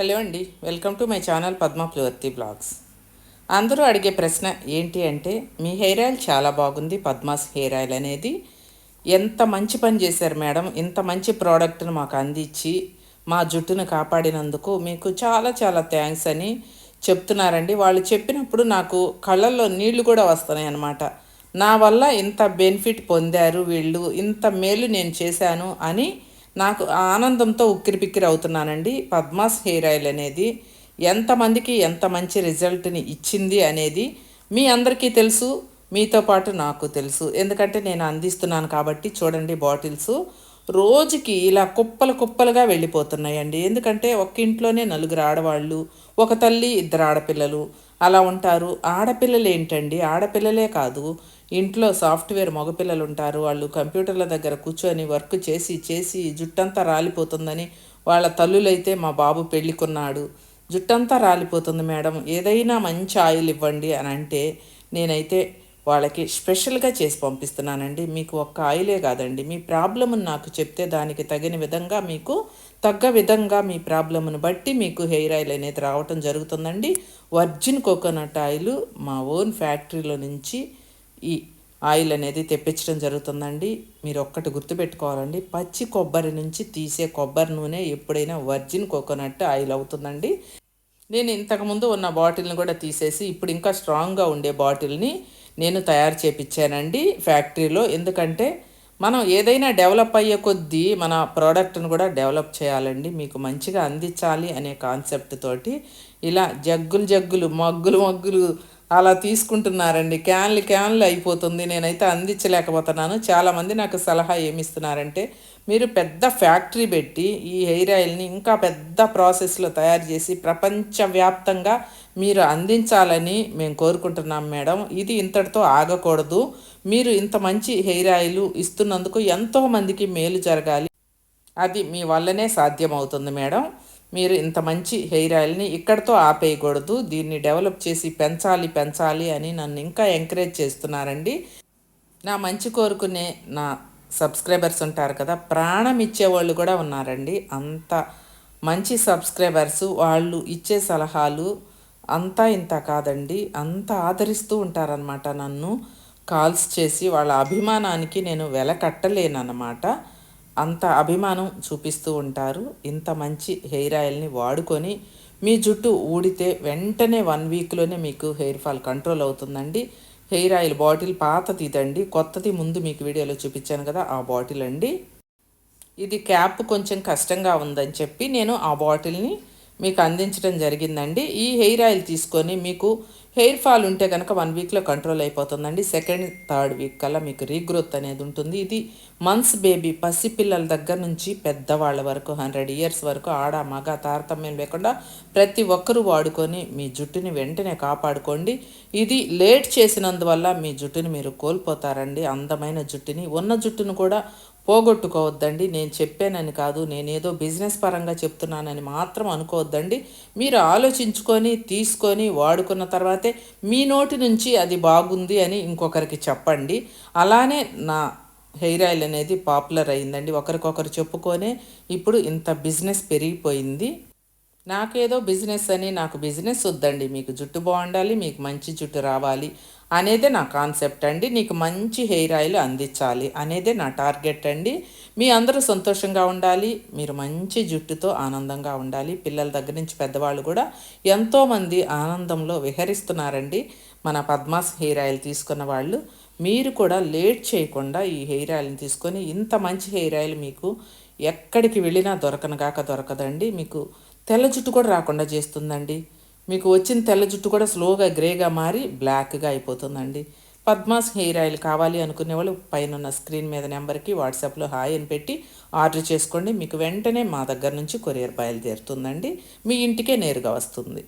Hello అండి welcome to my channel Padma ప్లవర్తి blogs. అందరూ అడిగే ప్రశ్న ఏంటి అంటే మీ హెయిర్ ఆయిల్ చాలా బాగుంది పద్మాస్ హెయిర్ ఆయిల్ అనేది. ఎంత మంచి పని చేశారు మేడం ఇంత మంచి ప్రోడక్ట్ను మాకు అందించి మా జుట్టును కాపాడినందుకు మీకు చాలా చాలా థ్యాంక్స్ అని చెప్తున్నారండి. వాళ్ళు చెప్పినప్పుడు నాకు కళ్ళల్లో నీళ్ళు కూడా వస్తున్నాయి అన్నమాట. నా వల్ల ఇంత బెనిఫిట్ పొందారు వీళ్ళు ఇంత మేలు నేను చేశాను అని నాకు ఆనందంతో ఉక్కిరిపిక్కిరి అవుతున్నానండి. పద్మాస్ హెయిర్ ఆయిల్ అనేది ఎంతమందికి ఎంత మంచి రిజల్ట్ని ఇచ్చింది అనేది మీ అందరికీ తెలుసు మీతో పాటు నాకు తెలుసు. ఎందుకంటే నేను అందిస్తున్నాను కాబట్టి చూడండి బాటిల్స్. రోజుకి ఇలా కుప్పలు కుప్పలుగా వెళ్ళిపోతున్నాయండి. ఎందుకంటే ఒక ఇంట్లోనే నలుగురు ఆడవాళ్ళు ఒక తల్లి ఇద్దరు ఆడపిల్లలు. అలా ఉంటారు. ఆడపిల్లలు ఏంటండి ఆడపిల్లలే కాదు. ఇంట్లో సాఫ్ట్వేర్ మగపిల్లలు ఉంటారు వాళ్ళు కంప్యూటర్ల దగ్గర కూర్చొని వర్క్ చేసి చేసి జుట్టంతా రాలిపోతుందని వాళ్ళ తల్లులైతే మా బాబు పెళ్ళికున్నాడు. జుట్టంతా రాలిపోతుంది మేడం. ఏదైనా మంచి ఆయిల్ ఇవ్వండి అని అంటే నేనైతే వాళ్ళకి స్పెషల్గా చేసి పంపిస్తున్నానండి. మీకు ఒక్క ఆయిలే కాదండి. మీ ప్రాబ్లమ్ని నాకు చెప్తే దానికి తగిన విధంగా మీకు తగ్గ విధంగా మీ ప్రాబ్లమ్ను బట్టి మీకు హెయిర్ ఆయిల్ అనేది రావటం జరుగుతుందండి. వర్జిన్ కోకోనట్ ఆయిల్ మా ఓన్ ఫ్యాక్టరీలో నుంచి ఈ ఆయిల్ అనేది తెప్పించడం జరుగుతుందండి. మీరు ఒక్కటి గుర్తుపెట్టుకోవాలండి. పచ్చి కొబ్బరి నుంచి తీసే కొబ్బరి నూనె ఎప్పుడైనా వర్జిన్ కోకోనట్ ఆయిల్ అవుతుందండి. నేను ఇంతకుముందు ఉన్న బాటిల్ని కూడా తీసేసి ఇప్పుడు ఇంకా స్ట్రాంగ్గా ఉండే బాటిల్ని నేను తయారు చేపించానండి ఫ్యాక్టరీలో. ఎందుకంటే మనం ఏదైనా డెవలప్ అయ్యే కొద్దీ మన ప్రోడక్ట్ను కూడా డెవలప్ చేయాలండి. మీకు మంచిగా అందించాలి అనే కాన్సెప్ట్ తోటి ఇలా జగ్గులు జగ్గులు మగ్గులు మగ్గులు అలా తీసుకుంటున్నారండి. క్యాన్లు క్యాన్లు అయిపోతుంది. నేనైతే అందించలేకపోతున్నాను. చాలామంది నాకు సలహా ఏమిస్తున్నారంటే మీరు పెద్ద ఫ్యాక్టరీ పెట్టి ఈ హెయిర్ ఆయిల్ని ఇంకా పెద్ద ప్రాసెస్లో తయారు చేసి ప్రపంచవ్యాప్తంగా మీరు అందించాలని మేము కోరుకుంటున్నాం మేడం. ఇది ఇంతటితో ఆగకూడదు. మీరు ఇంత మంచి హెయిర్ ఆయిల్ ఇస్తున్నందుకు ఎంతోమందికి మేలు జరగాలి. అది మీ వల్లనే సాధ్యమవుతుంది మేడం. మీరు ఇంత మంచి హెయిర్ ఆయిల్ని ఇక్కడితో ఆపేయకూడదు. దీన్ని డెవలప్ చేసి పెంచాలి పెంచాలి అని నన్ను ఇంకా ఎంకరేజ్ చేస్తున్నారండి. నా మంచి కోరుకునే నా సబ్స్క్రైబర్స్ ఉంటారు కదా ప్రాణం ఇచ్చేవాళ్ళు కూడా ఉన్నారండి. అంత మంచి సబ్స్క్రైబర్స్ వాళ్ళు ఇచ్చే సలహాలు అంతా ఇంత కాదండి అంత ఆదరిస్తూ ఉంటారనమాట నన్ను. కాల్స్ చేసి వాళ్ళ అభిమానానికి నేను వెల కట్టలేనన్నమాట. అంత అభిమానం చూపిస్తూ ఉంటారు. ఇంత మంచి హెయిర్ ఆయిల్ని వాడుకొని మీ జుట్టు ఊడితే వెంటనే వన్ వీక్లోనే మీకు హెయిర్ ఫాల్ కంట్రోల్ అవుతుందండి. హెయిర్ ఆయిల్ బాటిల్ పాతది ఇదండి. కొత్తది ముందు మీకు వీడియోలో చూపించాను కదా ఆ బాటిల్ అండి. ఇది క్యాప్ కొంచెం కష్టంగా ఉందని చెప్పి నేను ఆ బాటిల్ని మీకు అందించడం జరిగిందండి. ఈ హెయిర్ ఆయిల్ తీసుకొని మీకు హెయిర్ ఫాల్ ఉంటే కనుక వన్ వీక్లో కంట్రోల్ అయిపోతుందండి. సెకండ్ థర్డ్ వీక్ కల్లా మీకు రీగ్రోత్ అనేది ఉంటుంది. ఇది మంత్స్ బేబీ పసిపిల్లల దగ్గర నుంచి పెద్దవాళ్ళ వరకు హండ్రెడ్ ఇయర్స్ వరకు ఆడ మగ తారతమ్యం లేకుండా ప్రతి ఒక్కరూ వాడుకొని మీ జుట్టుని వెంటనే కాపాడుకోండి. ఇది లేట్ చేసినందువల్ల మీ జుట్టుని మీరు కోల్పోతారండి. అందమైన జుట్టుని ఉన్న జుట్టును కూడా పోగొట్టుకోవద్దండి. నేను చెప్పానని కాదు నేనేదో బిజినెస్ పరంగా చెప్తున్నానని మాత్రం అనుకోవద్దండి. మీరు ఆలోచించుకొని తీసుకొని వాడుకున్న తర్వాతే మీ నోటి నుంచి అది బాగుంది అని ఇంకొకరికి చెప్పండి. అలానే నా హెయిర్ ఆయిల్ అనేది పాపులర్ అయిందండి. ఒకరికొకరు చెప్పుకొనే ఇప్పుడు ఇంత బిజినెస్ పెరిగిపోయింది. నాకేదో బిజినెస్ అని నాకు బిజినెస్ వద్దండి మీకు జుట్టు బాగుండాలి మీకు మంచి జుట్టు రావాలి అనేదే నా కాన్సెప్ట్ అండి. నీకు మంచి హెయిర్ ఆయిల్ అందించాలి అనేదే నా టార్గెట్ అండి. మీ అందరూ సంతోషంగా ఉండాలి మీరు మంచి జుట్టుతో ఆనందంగా ఉండాలి. పిల్లల దగ్గర నుంచి పెద్దవాళ్ళు కూడా ఎంతోమంది ఆనందంలో విహరిస్తున్నారండి. మన పద్మాస్ హెయిర్ ఆయిల్ తీసుకున్న వాళ్ళు మీరు కూడా లేట్ చేయకుండా ఈ హెయిర్ ఆయిల్ని తీసుకొని ఇంత మంచి హెయిర్ ఆయిల్ మీకు ఎక్కడికి వెళ్ళినా దొరకనగాక దొరకదండి. మీకు తెల్ల జుట్టు కూడా రాకుండా చేస్తుందండి. మీకు వచ్చిన తెల్ల జుట్టు కూడా స్లోగా గ్రేగా మారి బ్లాక్గా అయిపోతుందండి. పద్మాస్ హెయిర్ ఆయిల్ కావాలి అనుకునే వాళ్ళు పైన స్క్రీన్ మీద నెంబర్కి వాట్సాప్లో హాయ్ అని పెట్టి ఆర్డర్ చేసుకోండి. మీకు వెంటనే మా దగ్గర నుంచి కొరియర్ బయలుదేరుతుందండి. మీ ఇంటికే నేరుగా వస్తుంది.